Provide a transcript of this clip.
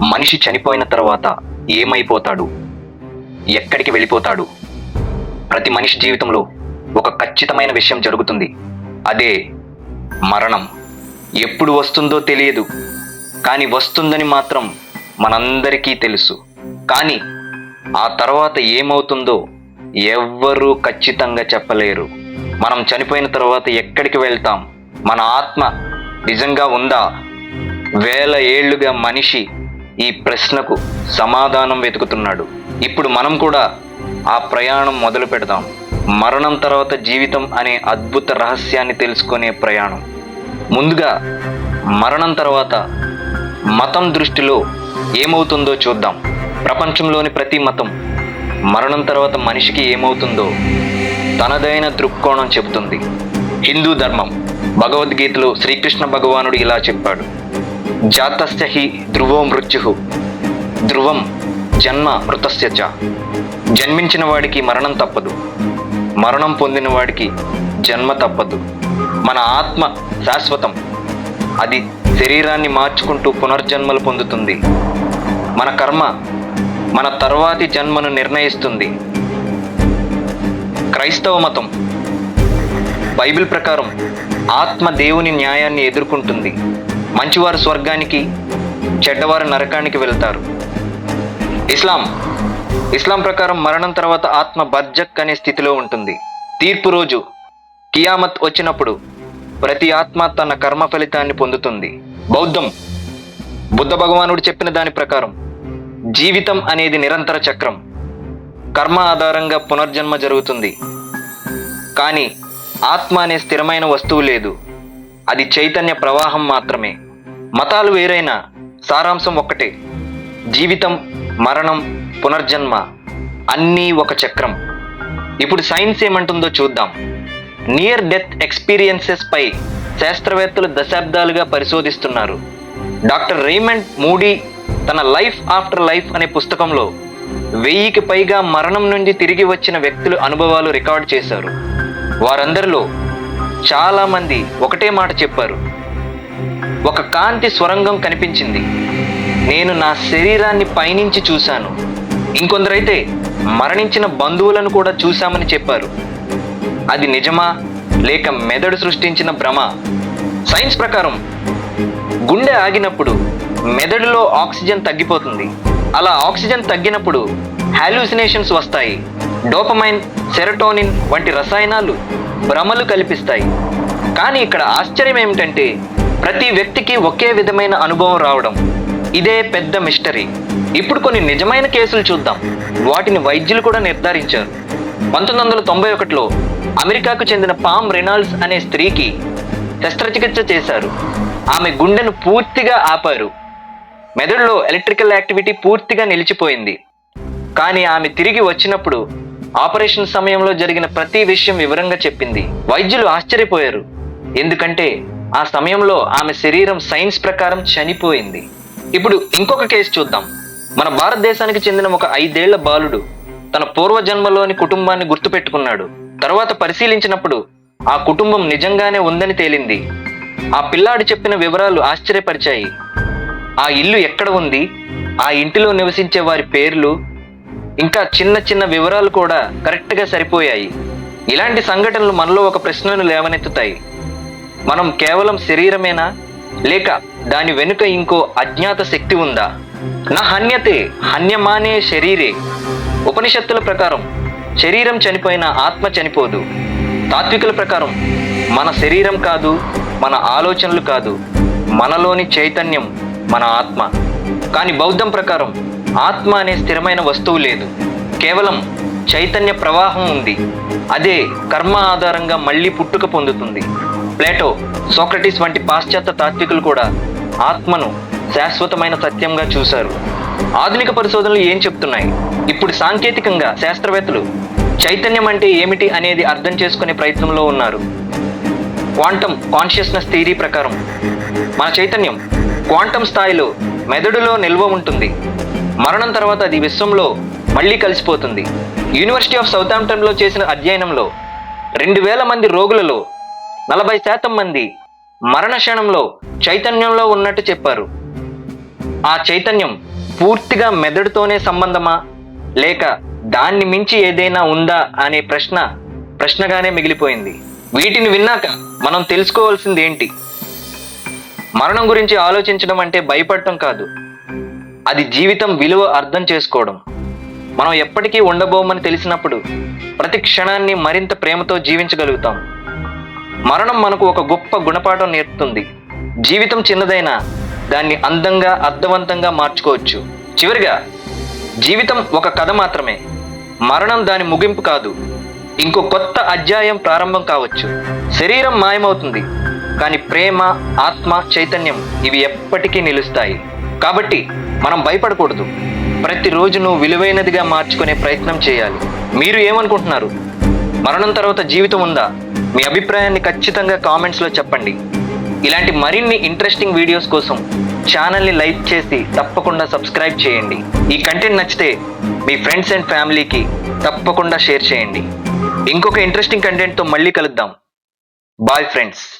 మనిషి చనిపోయిన తర్వాత ఏమైపోతాడు? ఎక్కడికి వెళ్ళిపోతాడు? ప్రతి మనిషి జీవితంలో ఒక ఖచ్చితమైన విషయం జరుగుతుంది. అదే మరణం. ఎప్పుడు వస్తుందో తెలియదు. కానీ వస్తుందని మాత్రం మనందరికీ తెలుసు. కానీ ఆ తర్వాత ఏమవుతుందో ఎవ్వరూ ఖచ్చితంగా చెప్పలేరు. మనం చనిపోయిన తర్వాత ఎక్కడికి వెళ్తాం? మన ఆత్మ నిజంగా ఉందా? వేల ఏళ్ళుగా మనిషి ఈ ప్రశ్నకు సమాధానం వెతుకుతున్నాడు. ఇప్పుడు మనం కూడా ఆ ప్రయాణం మొదలు పెడదాం. మరణం తర్వాత జీవితం అనే అద్భుత రహస్యాన్ని తెలుసుకునే ప్రయాణం. ముందుగా మరణం తర్వాత మతం దృష్టిలో ఏమవుతుందో చూద్దాం. ప్రపంచంలోని ప్రతి మతం మరణం తర్వాత మనిషికి ఏమవుతుందో తనదైన దృక్కోణం చెబుతుంది. హిందూ ధర్మం భగవద్గీతలో శ్రీకృష్ణ భగవానుడు ఇలా చెప్పాడు. జాతస్య హి ధ్రువో మృత్యు. ధ్రువం జన్మ మృతస్య చ. జన్మించిన వాడికి మరణం తప్పదు. మరణం పొందిన వాడికి జన్మ తప్పదు. మన ఆత్మ శాశ్వతం. అది శరీరాన్ని మార్చుకుంటూ పునర్జన్మలు పొందుతుంది. మన కర్మ మన తర్వాతి జన్మను నిర్ణయిస్తుంది. క్రైస్తవ మతం బైబిల్ ప్రకారం ఆత్మ దేవుని న్యాయాన్ని ఎదుర్కొంటుంది. మంచివారు స్వర్గానికి చెడ్డవారు నరకానికి వెళ్తారు. ఇస్లాం. ఇస్లాం ప్రకారం మరణం తర్వాత ఆత్మ బర్జక్ అనే స్థితిలో ఉంటుంది. తీర్పు రోజు కియామత్ వచ్చినప్పుడు ప్రతి ఆత్మ తన కర్మ ఫలితాన్ని పొందుతుంది. బౌద్ధం. బుద్ధ భగవానుడు చెప్పిన దాని ప్రకారం జీవితం అనేది నిరంతర చక్రం. కర్మ ఆధారంగా పునర్జన్మ జరుగుతుంది. కానీ ఆత్మ అనే స్థిరమైన వస్తువు లేదు. అది చైతన్య ప్రవాహం మాత్రమే. మతాలు వేరైనా సారాంశం ఒక్కటే. జీవితం మరణం పునర్జన్మ అన్నీ ఒక చక్రం. ఇప్పుడు సైన్స్ ఏమంటుందో చూద్దాం. నియర్ డెత్ ఎక్స్పీరియన్సెస్ పై శాస్త్రవేత్తలు దశాబ్దాలుగా పరిశోధిస్తున్నారు. డాక్టర్ రేమండ్ మూడీ తన లైఫ్ ఆఫ్టర్ లైఫ్ అనే పుస్తకంలో వెయ్యికి పైగా మరణం నుండి తిరిగి వచ్చిన వ్యక్తుల అనుభవాలు రికార్డ్ చేశారు. వారందరిలో చాలామంది ఒకటే మాట చెప్పారు. ఒక కాంతి స్వరంగం కనిపించింది. నేను నా శరీరాన్ని పైనుంచి చూశాను. ఇంకొందరైతే మరణించిన బంధువులను కూడా చూశామని చెప్పారు. అది నిజమా? లేక మెదడు సృష్టించిన భ్రమ? సైన్స్ ప్రకారం గుండె ఆగినప్పుడు మెదడులో ఆక్సిజన్ తగ్గిపోతుంది. అలా ఆక్సిజన్ తగ్గినప్పుడు హాల్యూసినేషన్స్ వస్తాయి. డోపమైన్ సెరటోనిన్ వంటి రసాయనాలు భ్రమలు కల్పిస్తాయి. కానీ ఇక్కడ ఆశ్చర్యం ఏమిటంటే ప్రతి వ్యక్తికి ఒకే విధమైన అనుభవం రావడం. ఇదే పెద్ద మిస్టరీ. ఇప్పుడు కొన్ని నిజమైన కేసులు చూద్దాం. వాటిని వైద్యులు కూడా నిర్ధారించారు. పంతొమ్మిది వందల తొంభై ఒకటిలో అమెరికాకు చెందిన పామ్ రెనాల్డ్స్ అనే స్త్రీకి శస్త్రచికిత్స చేశారు. ఆమె గుండెను పూర్తిగా ఆపారు. మెదడులో ఎలక్ట్రికల్ యాక్టివిటీ పూర్తిగా నిలిచిపోయింది. కానీ ఆమె తిరిగి వచ్చినప్పుడు ఆపరేషన్ సమయంలో జరిగిన ప్రతి విషయం వివరంగా చెప్పింది. వైద్యులు ఆశ్చర్యపోయారు. ఎందుకంటే ఆ సమయంలో ఆమె శరీరం సైన్స్ ప్రకారం చనిపోయింది. ఇప్పుడు ఇంకొక కేసు చూద్దాం. మన భారతదేశానికి చెందిన ఒక ఐదేళ్ళ బాలుడు తన పూర్వజన్మలోని కుటుంబాన్ని గుర్తుపెట్టుకున్నాడు. తర్వాత పరిశీలించినప్పుడు ఆ కుటుంబం నిజంగానే ఉందని తేలింది. ఆ పిల్లాడు చెప్పిన వివరాలు ఆశ్చర్యపరిచాయి. ఆ ఇల్లు ఎక్కడ ఉంది? ఆ ఇంటిలో నివసించే వారి పేర్లు ఇంకా చిన్న చిన్న వివరాలు కూడా కరెక్ట్గా సరిపోయాయి. ఇలాంటి సంఘటనలు మనలో ఒక ప్రశ్నను లేవనెత్తుతాయి. మనం కేవలం శరీరమేనా? లేక దాని వెనుక ఇంకో అజ్ఞాత శక్తి ఉందా? నా హన్యతే హన్యమానే శరీరే. ఉపనిషత్తుల ప్రకారం శరీరం చనిపోయిన ఆత్మ చనిపోదు. తాత్వికుల ప్రకారం మన శరీరం కాదు మన ఆలోచనలు కాదు మనలోని చైతన్యం మన ఆత్మ. కానీ బౌద్ధం ప్రకారం ఆత్మ అనే స్థిరమైన వస్తువు లేదు. కేవలం చైతన్య ప్రవాహం ఉంది. అదే కర్మ ఆధారంగా మళ్ళీ పుట్టుక పొందుతుంది. ప్లేటో సోక్రటీస్ వంటి పాశ్చాత్య తాత్వికులు కూడా ఆత్మను శాశ్వతమైన సత్యంగా చూశారు. ఆధునిక పరిశోధనలు ఏం చెప్తున్నాయి? ఇప్పుడు సాంకేతికంగా శాస్త్రవేత్తలు చైతన్యం అంటే ఏమిటి అనేది అర్థం చేసుకునే ప్రయత్నంలో ఉన్నారు. క్వాంటమ్ కాన్షియస్నెస్ థియరీ ప్రకారం మన చైతన్యం క్వాంటమ్ స్థాయిలో మెదడులో నిల్వ ఉంటుంది. మరణం తర్వాత అది విశ్వంలో మళ్ళీ కలిసిపోతుంది. యూనివర్సిటీ ఆఫ్ సౌతాంప్టన్లో చేసిన అధ్యయనంలో రెండు వేల మంది రోగులలో నలభై శాతం మంది మరణ క్షణంలో చైతన్యంలో ఉన్నట్టు చెప్పారు. ఆ చైతన్యం పూర్తిగా మెదడుతోనే సంబంధమా? లేక దాన్ని మించి ఏదైనా ఉందా అనే ప్రశ్న ప్రశ్నగానే మిగిలిపోయింది. వీటిని విన్నాక మనం తెలుసుకోవాల్సింది ఏంటి మరణం గురించి ఆలోచించడం అంటే భయపడటం కాదు. అది జీవితం విలువ అర్థం చేసుకోవడం. మనం ఎప్పటికీ ఉండబోమని తెలిసినప్పుడు ప్రతి క్షణాన్ని మరింత ప్రేమతో జీవించగలుగుతాం. మరణం మనకు ఒక గొప్ప గుణపాఠం నేర్పుతుంది. జీవితం చిన్నదైనా దాన్ని అందంగా అర్థవంతంగా మార్చుకోవచ్చు. చివరిగా జీవితం ఒక కథ మాత్రమే. మరణం దాని ముగింపు కాదు ఇంకో కొత్త అధ్యాయం ప్రారంభం కావచ్చు. శరీరం మాయమవుతుంది కానీ ప్రేమ ఆత్మ చైతన్యం ఇవి ఎప్పటికీ నిలుస్తాయి. కాబట్టి మనం భయపడకూడదు. ప్రతిరోజు నువ్వు విలువైనదిగా మార్చుకునే ప్రయత్నం చేయాలి. మీరు ఏమనుకుంటున్నారు? మరణం తర్వాత జీవితం ఉందా? మీ అభిప్రాయాన్ని ఖచ్చితంగా కామెంట్స్లో చెప్పండి. ఇలాంటి మరిన్ని ఇంట్రెస్టింగ్ వీడియోస్ కోసం ఛానల్ని లైక్ చేసి తప్పకుండా సబ్స్క్రైబ్ చేయండి. ఈ కంటెంట్ నచ్చితే మీ ఫ్రెండ్స్ అండ్ ఫ్యామిలీకి తప్పకుండా షేర్ చేయండి. ఇంకొక ఇంట్రెస్టింగ్ కంటెంట్తో మళ్ళీ కలుద్దాం. Bye friends.